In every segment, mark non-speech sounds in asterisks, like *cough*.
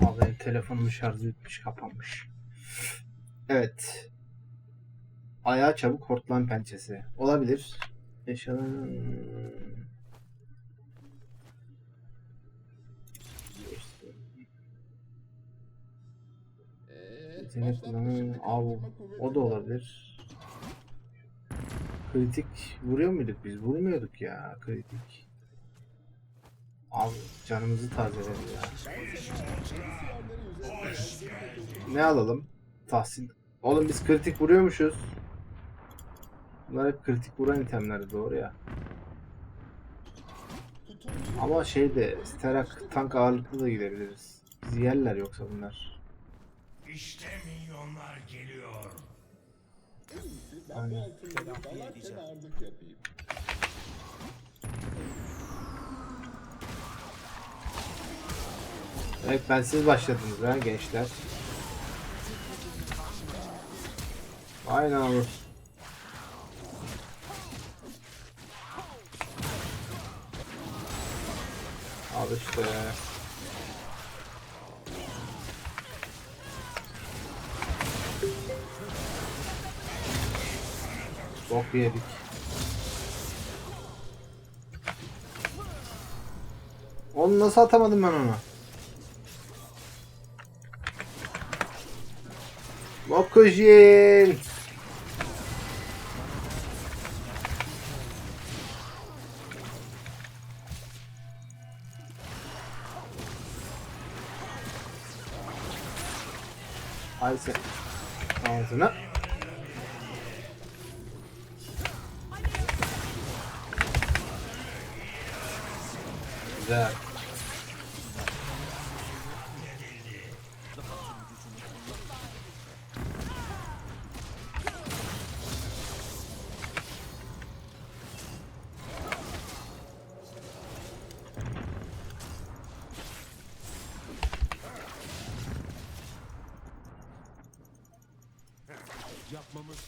Abi benim telefonumun şarjı bitmiş kapanmış. Evet. Ayağı çabuk hortlan pençesi. Olabilir. Eşyaların... Yetenek kullanımı... O da olabilir. Kritik vuruyor muyduk biz? Vurmuyorduk ya kritik. Abi canımızı tazeledi ya. Ne alalım? Tahsil. Oğlum biz kritik vuruyormuşuz. Bunlar hep kritik vuran itemlerdi doğru ya. Ama şeyde Sterak tank ağırlıklı da gidebiliriz. Bizi yerler yoksa bunlar. İşte milyonlar geliyor. Aynen. Evet ben siz başladınız ha gençler. Aynen olur. Al işte. Bok yedik. Onu nasıl atamadım ben onu? Bokujin. Ayse. Ağzına.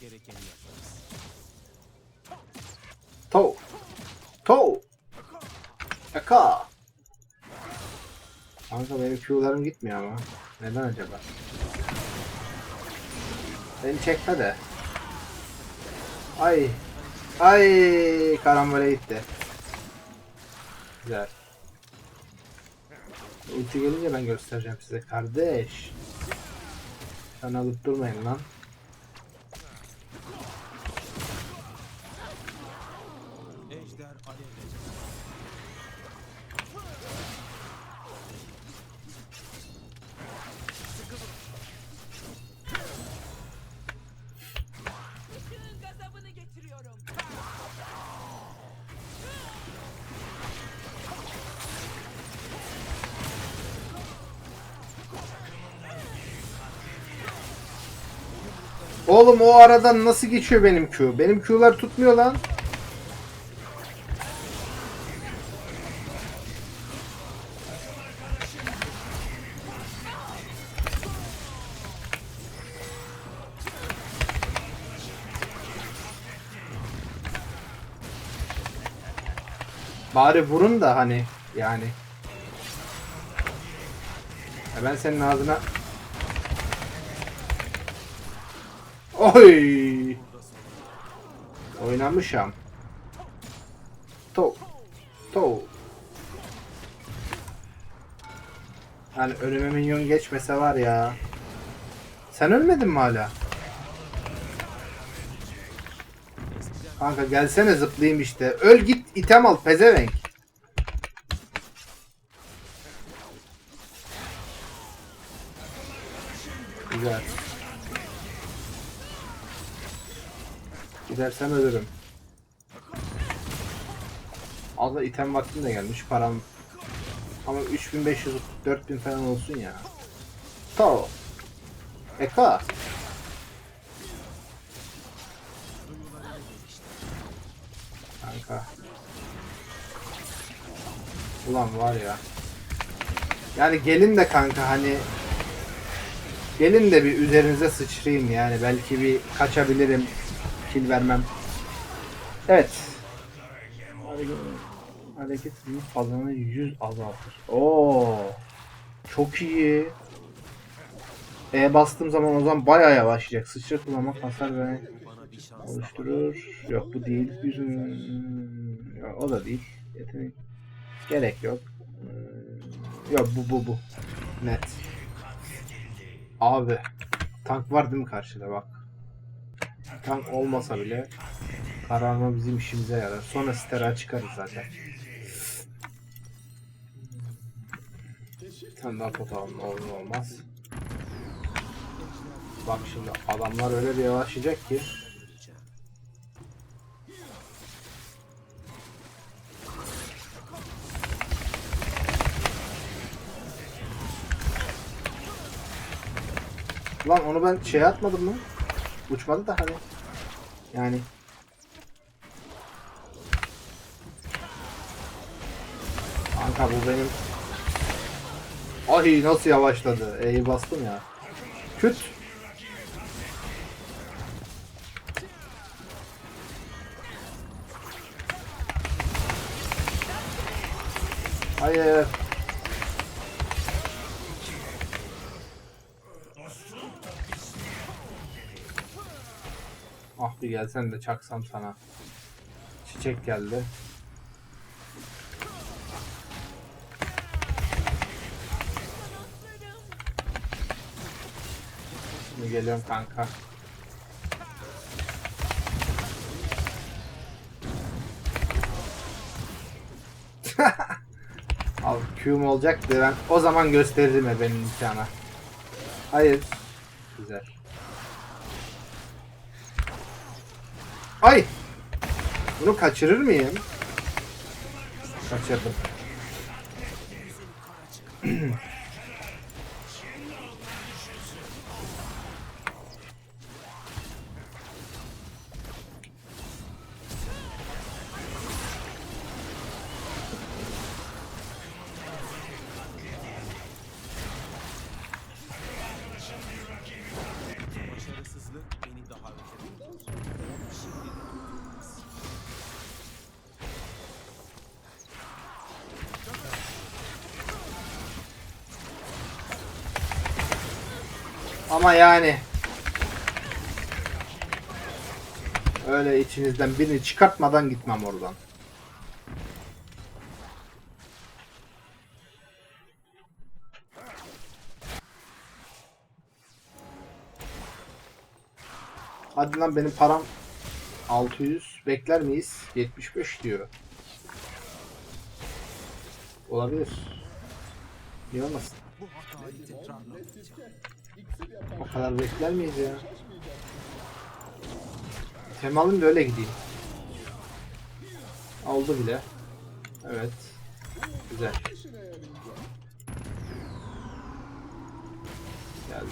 Gerekeni yaparız. To. To. Eka. Kanka benim Q'larım gitmiyor ama. Neden acaba? Beni çekme de. Ay. Ay karambole gitti. Güzel. Ulti gelince ben göstereceğim size kardeş. Sen alıp durmayın lan. Getiriyorum. Oğlum o aradan nasıl geçiyor benim Q? Benim Q'lar tutmuyor lan. Bari vurun da hani yani. Ya ben senin ağzına Oy! Oynamışam. To. To. Yani önüme minyon geçmese var ya. Sen ölmedin mi hala? Kanka gelsene zıplayayım işte. Öl git item al pezevenk. Güzel. Gidersem ölürüm. Allah item vaktim de gelmiş param. Ama 3500 4000 falan olsun ya. Tao. Eka. Kanka. Ulan var ya. Yani gelin de kanka hani Gelin de bir üzerinize sıçrayayım yani belki bir kaçabilirim kill vermem. Evet. Hareket hızını fazlanı 100 azaltır. Oo. Çok iyi. E bastığım zaman o zaman bayağı yavaşlayacak. Sıçra kullanmak hasar ve oluşturur. Yok bu değil. Yüzün... Yok, o da değil. Yetenek. Gerek yok. Hmm, Yok bu bu bu. Net. Abi. Tank var değil mi karşıda bak. Tank olmasa bile kararma bizim işimize yarar. Sonra stera çıkarız zaten. Tane daha pot ne olmaz. Bak şimdi adamlar öyle bir yavaşlayacak ki Lan onu ben şey atmadım mı? Uçmadı da hani. Yani. Kanka bu benim. Ay nasıl yavaşladı. E'yi bastım ya. Küt. Hayır. Gelsen de çaksam sana. Çiçek geldi. Şimdi geliyorum kanka. *laughs* Al Q'm olacaktı ben o zaman gösteririm benim imkana. Hayır. Güzel. Ay! Bunu kaçırır mıyım? Kaçırdım. Ama yani öyle içinizden birini çıkartmadan gitmem oradan. Hadi lan benim param 600 bekler miyiz? 75 diyor. Olabilir. Niye olmasın? O kadar bekler miyiz ya? Tem alayım da öyle gideyim. Oldu bile. Evet. Güzel. Geldi.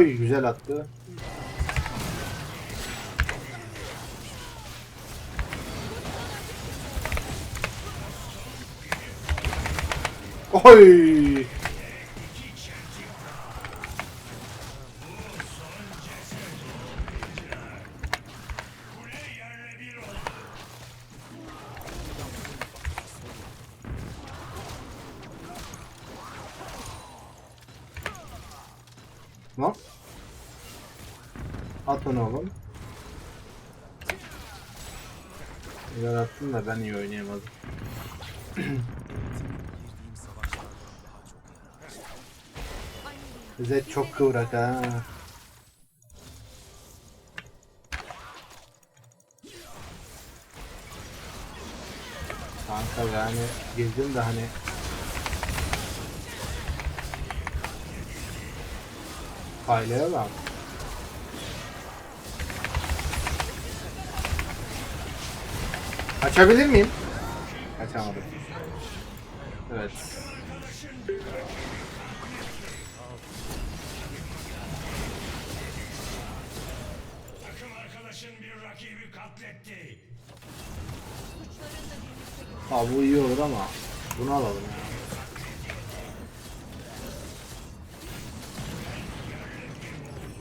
Oy güzel attı. Oy! Çok kıvrak ha. Kanka yani girdim de hani Faileye bak. Kaçabilir miyim? Kaçamadım. Evet. Ha bu iyi olur ama bunu alalım ya.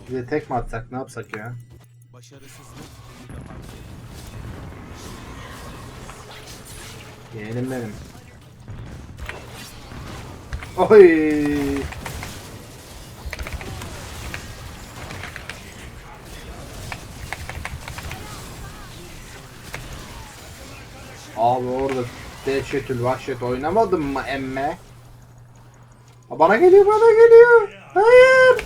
Bize tek mi atsak ne yapsak ya? Başarısızlık. Yeğenim benim. Oy! Abi orada dehşetül vahşet oynamadın mı emme? Aa, Bana geliyor bana geliyor. Hayır.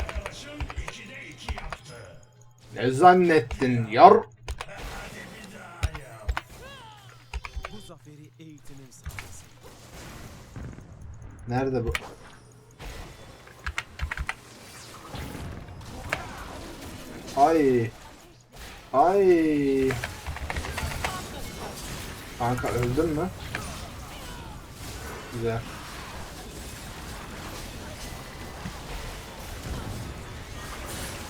Arkadaşın 2'de 2 yaptı. Ne zannettin yar? Hadi bir daha yap. Bu zaferi eğitimim sayesinde. Nerede bu? Ay. Ay. Kanka öldün mü? Güzel.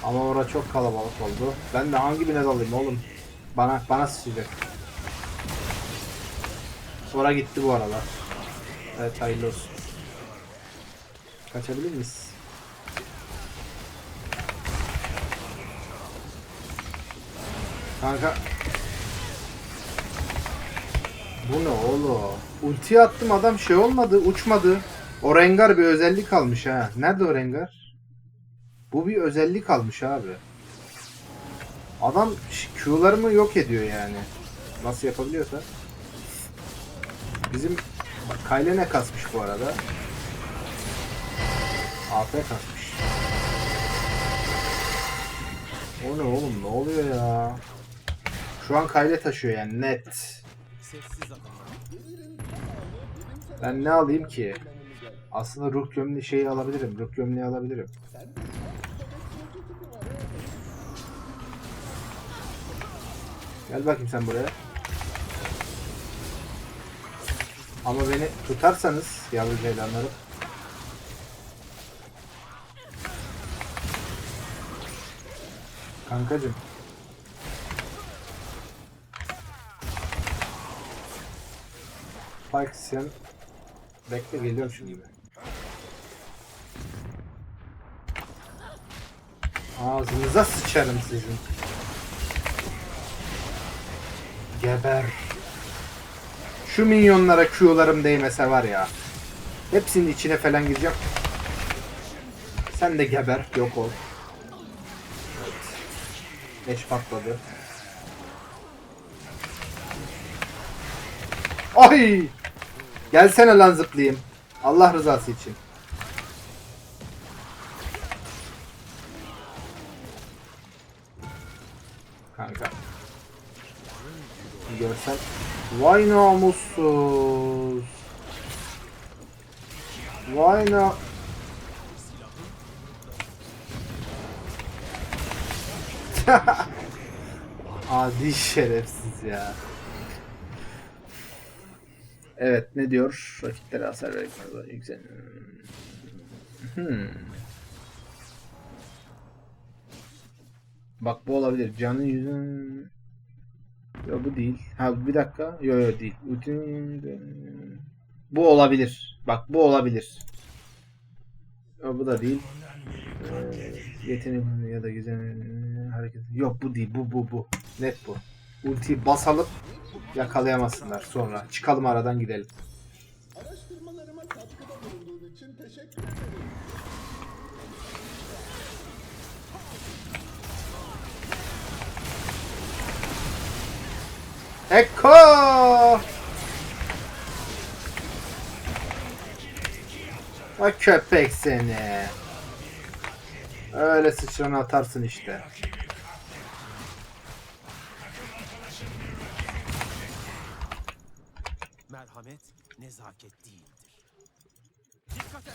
Ama orada çok kalabalık oldu. Ben de hangi birine dalayım oğlum? Bana bana sıçacak. Ora gitti bu arada. Evet hayırlı olsun. Kaçabilir miyiz? Kanka. Bu ne oğlum? Ulti attım adam şey olmadı, uçmadı. O rengar bir özellik almış ha. Nerede o rengar? Bu bir özellik almış abi. Adam Q'larımı yok ediyor yani. Nasıl yapabiliyorsa. Bizim bak Kayle ne kasmış bu arada? AP kasmış. O ne oğlum ne oluyor ya? Şu an Kayle taşıyor yani net. Ben ne alayım ki? Aslında ruh gömleği şeyi alabilirim. Ruh gömleği alabilirim. Gel bakayım sen buraya. Ama beni tutarsanız yavru ceylanlarım. Kankacım. Spike sen bekle geliyorum şimdi. Ağzınıza sıçarım sizin. Geber. Şu minyonlara Q'larım değmese var ya. Hepsinin içine falan gireceğim. Sen de geber, yok ol. Evet. Leş patladı. Ay! Gelsene lan zıplayayım. Allah rızası için. Kanka. Görsen. Vay namussuz. Vay na... *laughs* Adi şerefsiz ya. Evet ne diyor? Rakiplere hasar vermez. Yüksel. Hmm. Bak bu olabilir. Canın yüzün... Yok bu değil. Ha bir dakika. Yok yok değil. Bütün- Bu olabilir. Bak bu olabilir. Yok bu da değil. Ee, yetenek ya da güzel hareket. Yok bu değil. Bu bu bu. Net bu. Ultiyi basalım. Yakalayamazsınlar sonra. Çıkalım aradan gidelim. Araştırmalarıma katkıda bulunduğun için teşekkür ederim. Eko! O köpek seni. Öyle sıçranı atarsın işte. Merhamet nezaket değildir. Dikkat et.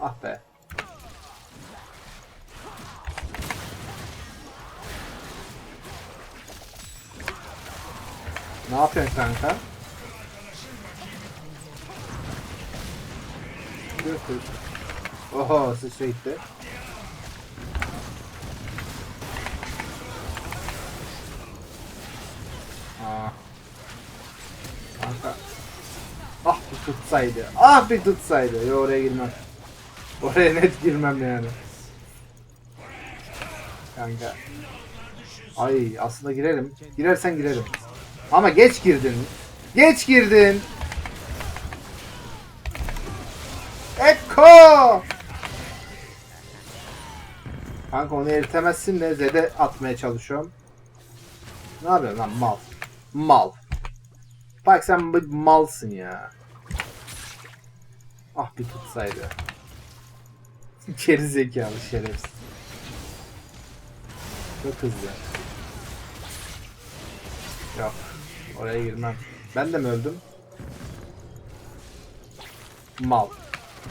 Ah be. Ne yapıyorsun kanka? Dur. Oho sıçra gitti. Tutsaydı. Ah bir tutsaydı. Yo oraya girmem. Oraya net girmem yani. Kanka. Ay aslında girerim. Girersen girerim. Ama geç girdin. Geç girdin. Eko! Kanka onu eritemezsin de Zed'e atmaya çalışıyorum. Ne yapıyorsun lan mal? Mal. Bak sen bir malsın ya. Ah bir tutsaydı. Geri zekalı şerefsiz. Çok hızlı. Yok. Oraya girmem. Ben de mi öldüm? Mal.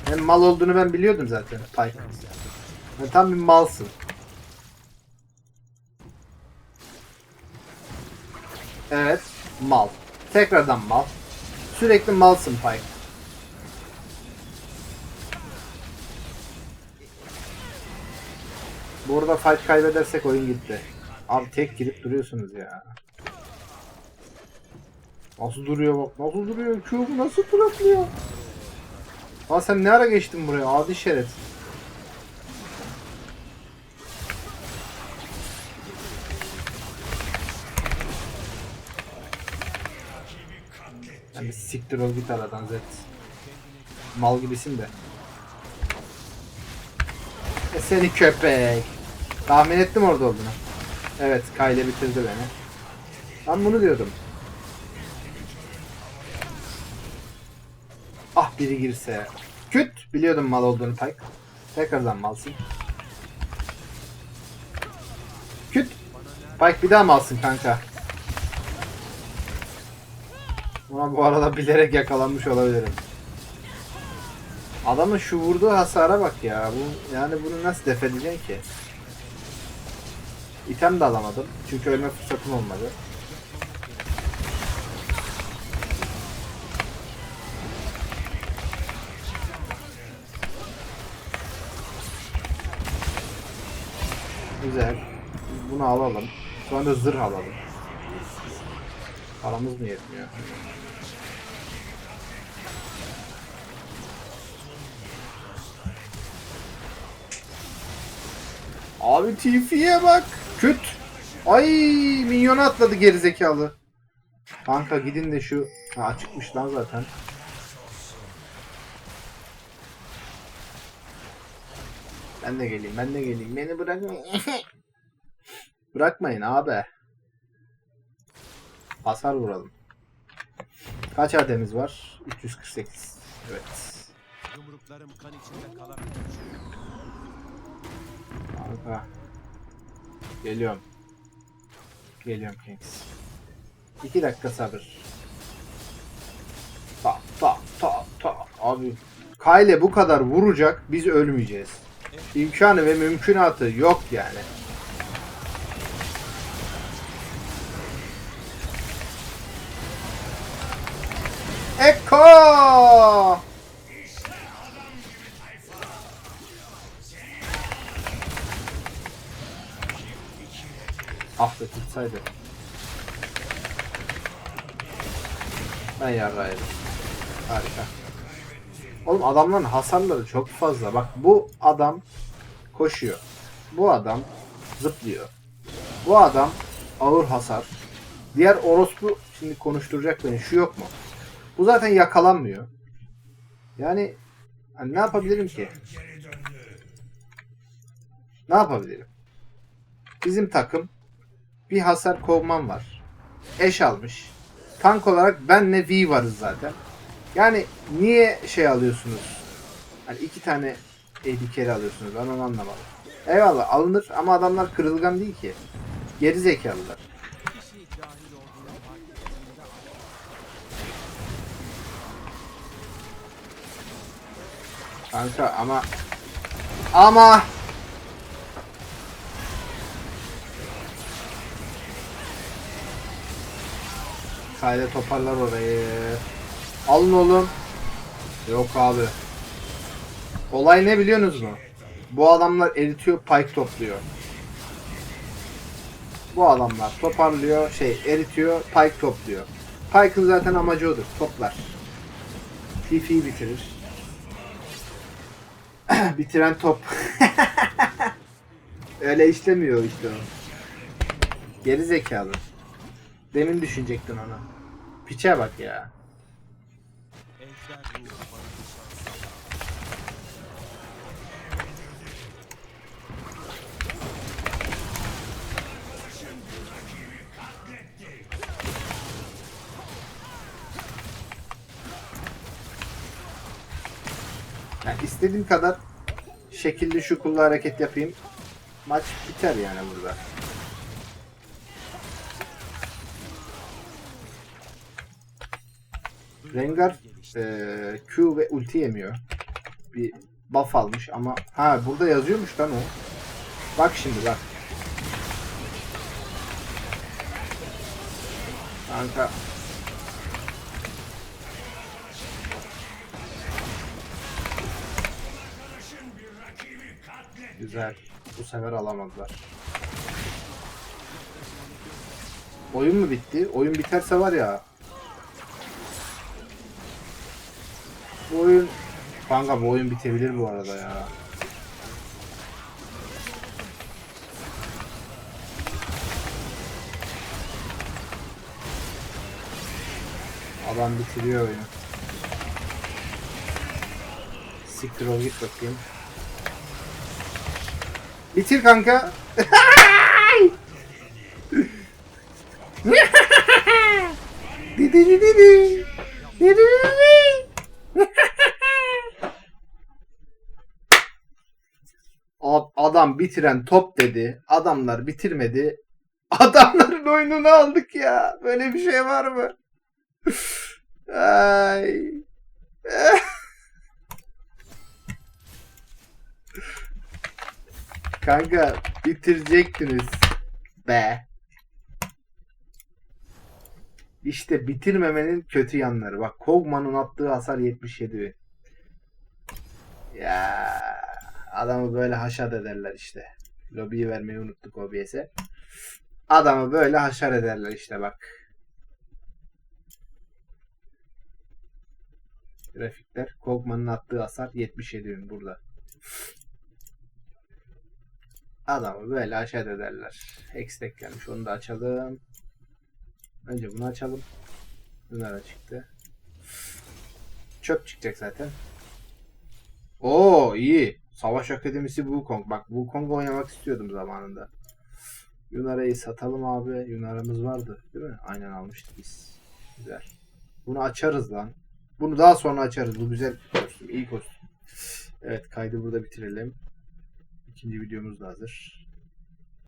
Hem mal olduğunu ben biliyordum zaten. Pay. Sen tam bir malsın. Evet. Mal. Tekrardan mal. Sürekli malsın Pike. Burada fight kaybedersek oyun gitti. Abi tek girip duruyorsunuz ya. Nasıl duruyor bak. Nasıl duruyor? Q nasıl bırakıyor? Aa sen ne ara geçtin buraya? Adi şeref. Bir siktir ol git aradan Zed. Mal gibisin de. E seni köpek. Tahmin ettim orada olduğunu. Evet Kyle bitirdi beni. Ben bunu diyordum. Ah biri girse. Küt. Biliyordum mal olduğunu Pike. Tekrardan malsın. Küt. Pike bir daha malsın kanka. Ama bu arada bilerek yakalanmış olabilirim. Adamın şu vurduğu hasara bak ya. Bu yani bunu nasıl def edeceksin ki? İtem de alamadım. Çünkü ölme fırsatım olmadı. Güzel. Bunu alalım. Sonra da zırh alalım. Paramız mı yetmiyor? Abi Tifi'ye bak. Küt. Ay minyona atladı gerizekalı. Kanka gidin de şu... Ha, açıkmış lan zaten. Ben de geleyim, ben de geleyim. Beni bırakmayın. *laughs* Bırakmayın abi. Hasar vuralım. Kaç ademiz var? 348. Evet. Yumruklarım kan içinde kalabilir. Kanka. Geliyorum. Geliyorum Kings. İki dakika sabır. Ta ta ta ta. Abi Kyle bu kadar vuracak biz ölmeyeceğiz. İmkanı ve mümkünatı yok yani. Eko! Ah be tutsaydı. Ben yarraydım. Harika. Oğlum adamların hasarları çok fazla. Bak bu adam koşuyor. Bu adam zıplıyor. Bu adam ağır hasar. Diğer orospu şimdi konuşturacak beni. Şu yok mu? Bu zaten yakalanmıyor. Yani hani ne yapabilirim ki? Ne yapabilirim? Bizim takım bir hasar kovman var. Eş almış. Tank olarak benle V varız zaten. Yani niye şey alıyorsunuz? Hani iki tane carry alıyorsunuz. Ben onu anlamadım. Eyvallah alınır ama adamlar kırılgan değil ki. Geri zekalılar. Kanka ama ama Kayda toparlar orayı. Alın oğlum. Yok abi. Olay ne biliyorsunuz mu? Bu adamlar eritiyor, pike topluyor. Bu adamlar toparlıyor, şey eritiyor, Pike topluyor. Pike'ın zaten amacı odur, toplar. TF'yi bitirir. *clears throat* Bitiren top. *laughs* Öyle işlemiyor işte o. Geri zekalı. Demin düşünecektin ona. Piçe bak ya. Yani istediğim kadar şekilli şukullu hareket yapayım. Maç biter yani burada. Rengar eee, Q ve ulti yemiyor. Bir buff almış ama ha burada yazıyormuş lan o. Bak şimdi bak. Kanka Güzel. Bu sefer alamadılar. Oyun mu bitti? Oyun biterse var ya. Bu oyun Kanka bu oyun bitebilir bu arada ya. Adam bitiriyor oyunu. Siktir ol git bakayım. Bitir kanka. *laughs* Bitiren top dedi. Adamlar bitirmedi. *laughs* Adamların oyununu aldık ya. Böyle bir şey var mı? Ay. *laughs* Kanka bitirecektiniz be. İşte bitirmemenin kötü yanları. Bak Kog'Ma'nın attığı hasar 77. Ya adamı böyle haşat ederler işte. Lobiyi vermeyi unuttuk OBS'e. Adamı böyle haşar ederler işte bak. Grafikler. Kog'Ma'nın attığı hasar 77 burada. Adamı böyle aşağı ederler. Hextech gelmiş. Onu da açalım. Önce bunu açalım. Bunlar çıktı. Çöp çıkacak zaten. Oo iyi. Savaş Akademisi Wukong. Bak Wukong oynamak istiyordum zamanında. Yunara'yı satalım abi. Yunara'mız vardı değil mi? Aynen almıştık biz. Güzel. Bunu açarız lan. Bunu daha sonra açarız. Bu güzel kostüm. iyi kostüm. Evet kaydı burada bitirelim. İkinci videomuz da hazır.